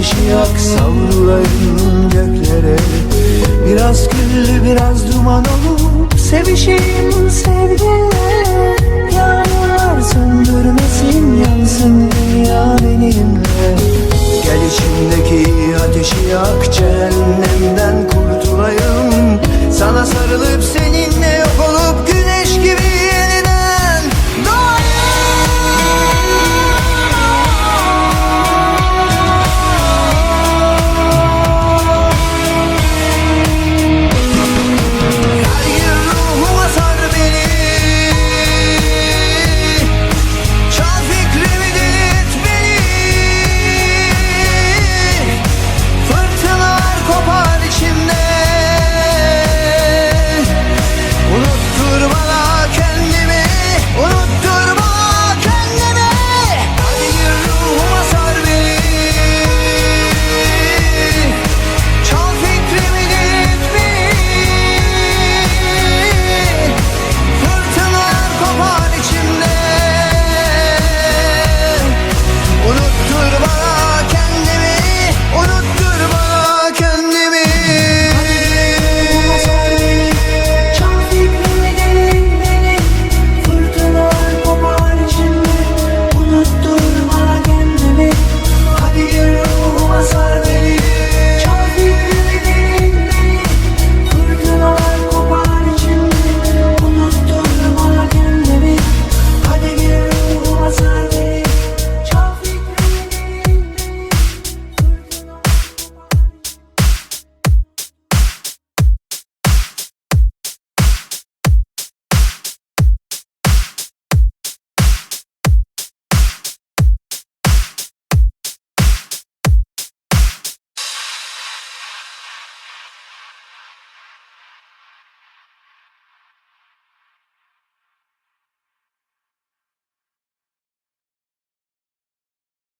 ateşi yak savruların göklere. Biraz küllü biraz duman olup sevişeyim sevgiyle